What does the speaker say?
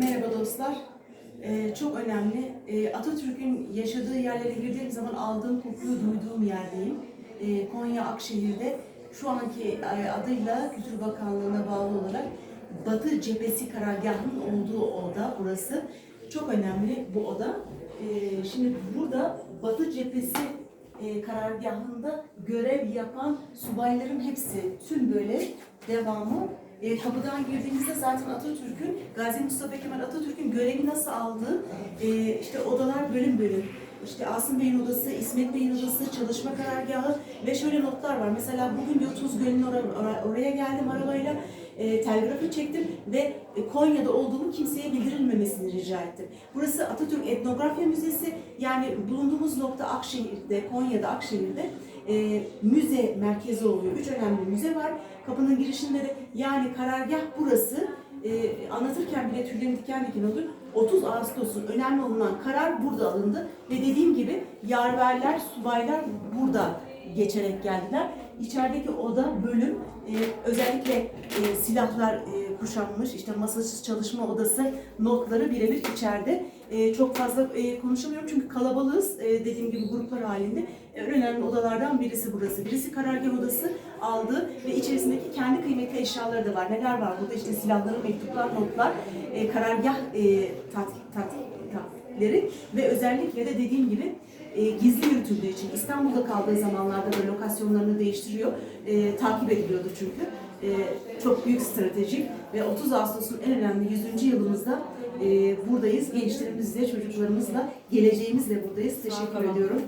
Merhaba dostlar. Ee, çok önemli. Ee, Atatürk'ün yaşadığı yerlere girdiğim zaman aldığım kokuyu duyduğum yerdeyim. Ee, Konya Akşehir'de şu anki e, adıyla Kültür Bakanlığı'na bağlı olarak Batı Cephesi Karargahı'nın olduğu oda burası. Çok önemli bu oda. Ee, şimdi burada Batı Cephesi e, karargahında görev yapan subayların hepsi tüm böyle devamı e, kapıdan girdiğimizde zaten Atatürk'ün, Gazi Mustafa Kemal Atatürk'ün görevi nasıl aldığı, e, işte odalar bölüm bölüm. İşte Asım Bey'in odası, İsmet Bey'in odası, çalışma karargahı ve şöyle notlar var. Mesela bugün diyor Tuz Gölü'nün ora- ora- oraya geldim arabayla, e, telgrafı çektim ve e, Konya'da olduğumu kimseye bildirilmemesini rica ettim. Burası Atatürk Etnografya Müzesi. Yani bulunduğumuz nokta Akşehir'de, Konya'da Akşehir'de e, müze merkezi oluyor. Üç önemli müze var. Kapının girişinde de yani karargah burası. E, anlatırken bile tüylerim diken diken olur. 30 Ağustos'un önemli olunan karar burada alındı ve dediğim gibi yarverler, subaylar burada geçerek geldiler. İçerideki oda bölüm e, özellikle e, silahlar e, kuşanmış, işte masasız çalışma odası notları birebir içeride. E, çok fazla e, konuşamıyorum çünkü kalabalığız. E, dediğim gibi gruplar halinde. E, önemli odalardan birisi burası. Birisi karargah odası aldı ve içerisindeki kendi kıymetli eşyaları da var. Neler var burada? İşte silahları, mektuplar, notlar, e, karargah e, tat- tat- tatleri ve özellikle de dediğim gibi e, gizli yürütüldüğü için İstanbul'da kaldığı zamanlarda da lokasyonlarını değiştiriyor. E, takip ediliyordu çünkü. E, çok büyük stratejik ve 30 Ağustos'un en önemli 100. yılımızda e, buradayız. Gençlerimizle, çocuklarımızla, geleceğimizle buradayız. Teşekkür ediyorum.